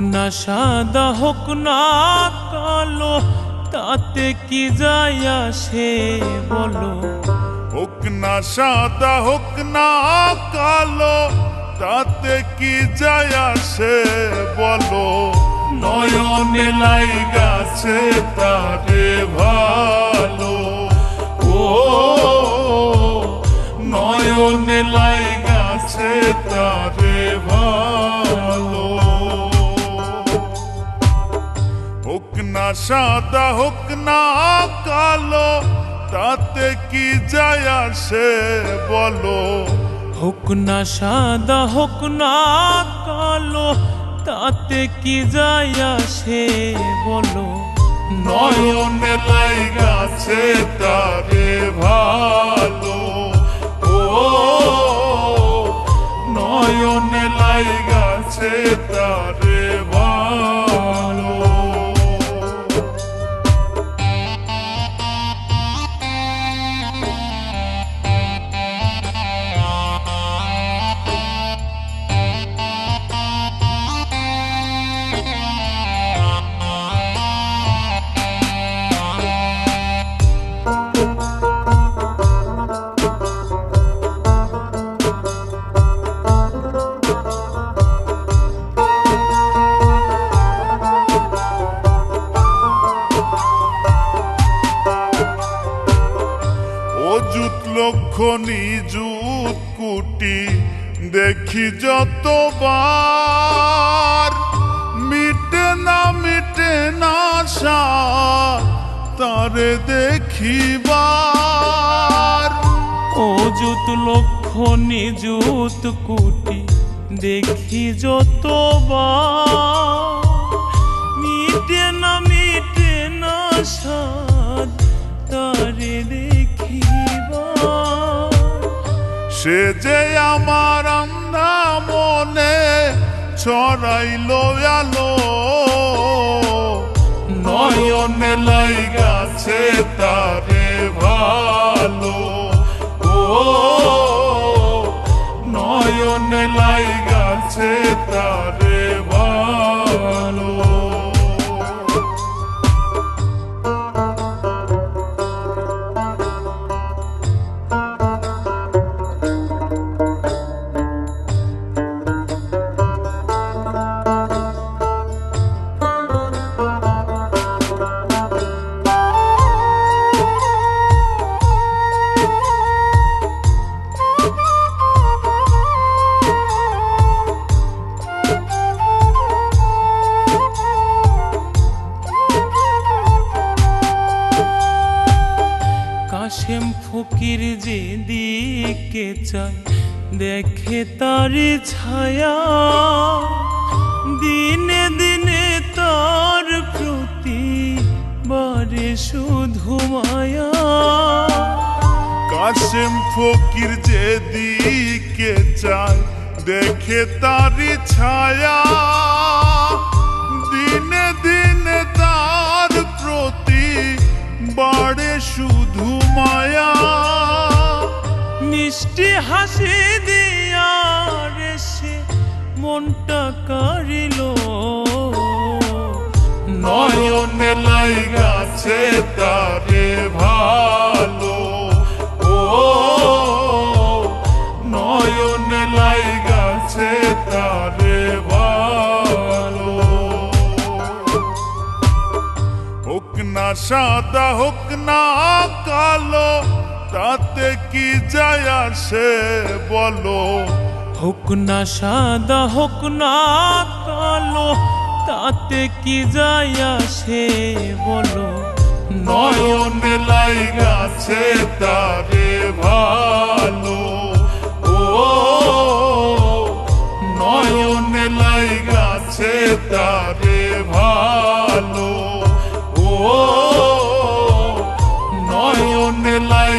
না, সাদা হোক না, কালো, তাতে কি যায় আসে বলো? হোক না, সাদা হোক না, কালো, তাতে কি যায় আসে বলো? নয়নে লাই গাছে তারে ভালো। ও হোক না সাদা হোক না কালো তাতে কি যায় আসে বলো? হোক না সাদা হোক না কালো তাতে কি যায় আসে বলো? নয়নে লাই গাছে তারে ভালো লক্ষ নিযুত কুটি দেখি যতবার, মিটে না মিটে না তারে দেখিবার। অযুত লক্ষ নিযুত কুটি দেখি যতবার, মিটে না সে যে আমার আন্ধা মনে ছড়াইল আলো। নয়নে লাই গাছে তারে ভালো কাশেম ফকির যে দিকে চায়, দেখে তার ছায়া। দিনে দিনে তার প্রতি বারে শুধু মায়া। কাশেম ফকির যে দিকে চায়, দেখে তারি ছায়া। দিনে দিনে শুধু মায়া। মিষ্টি হাসি দিয়া রে সে মনটা কারিল নয়নে লাই গাছে তারে ভালো না সাদা হোক না কালো তাতে কি যায় আসে বলো? হোক না সাদা হোক না কালো তাতে কি যায় আসে বলো? নয়নে লাই গাছে তারে ভালো। ও নয়নে লাই গাছে তারে নয়নে লাই